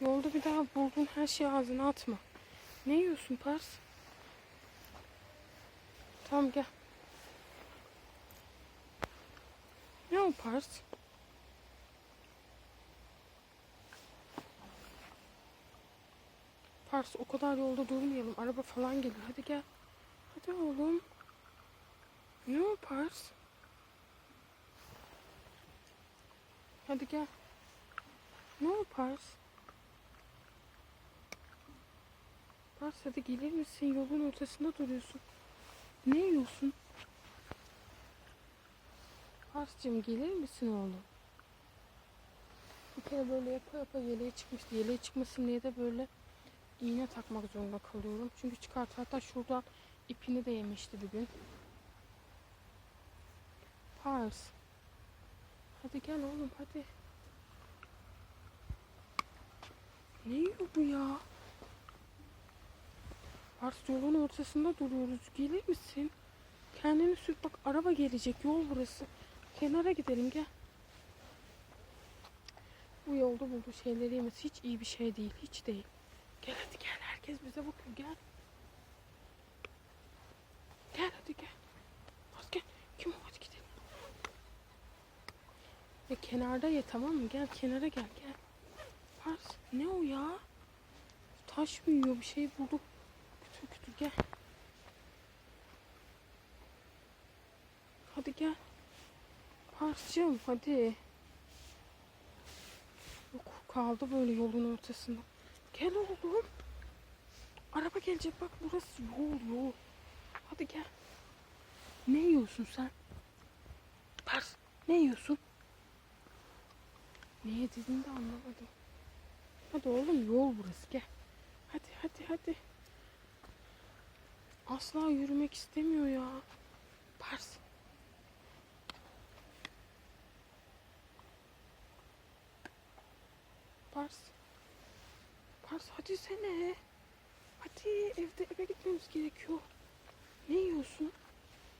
Yolda bir daha bulduğun her şeyi ağzına atma. Ne yiyorsun Pars? Tamam gel. Ne o Pars? Pars o kadar yolda durmayalım. Araba falan gelir. Hadi gel. Hadi oğlum. Ne o Pars? Hadi gel. Ne o Pars? Pars hadi gelir misin? Yolun ortasında duruyorsun. Ne yiyorsun? Pars'cığım gelir misin oğlum? Bir kere böyle yapa yapa yeleğe çıkmıştı. Yeleğe çıkmasın diye de böyle iğne takmak zorunda kalıyorum. Çünkü çıkart hatta şuradan ipini de yemişti bugün. Pars. Hadi gel oğlum hadi. Ne yiyor bu ya? Pars yolun ortasında duruyoruz. Gelir misin? Kendini sür bak araba gelecek yol burası. Kenara gidelim gel. Bu yolda bulduğu şeyleri hiç iyi bir şey değil. Hiç değil. Gel hadi gel. Herkes bize bakıyor. Gel. Gel hadi gel. Pars gel. Kim o? Hadi gidelim. Ya kenarda ye tamam mı? Gel kenara gel gel. Pars ne o ya? Taş mı yiyor? Bir şey bulduk. Hadi gel. Pars'cığım hadi. Yok kaldı böyle yolun ortasında. Gel oğlum. Araba gelecek bak burası yol yol. Hadi gel. Ne yiyorsun sen? Pars ne yiyorsun? Ne yediğini de anlamadım. Hadi oğlum yol burası gel. Hadi hadi hadi. Asla yürümek istemiyor ya. Pars. Pars. Pars hadi sene. Hadi evde eve gitmemiz gerekiyor. Ne yiyorsun?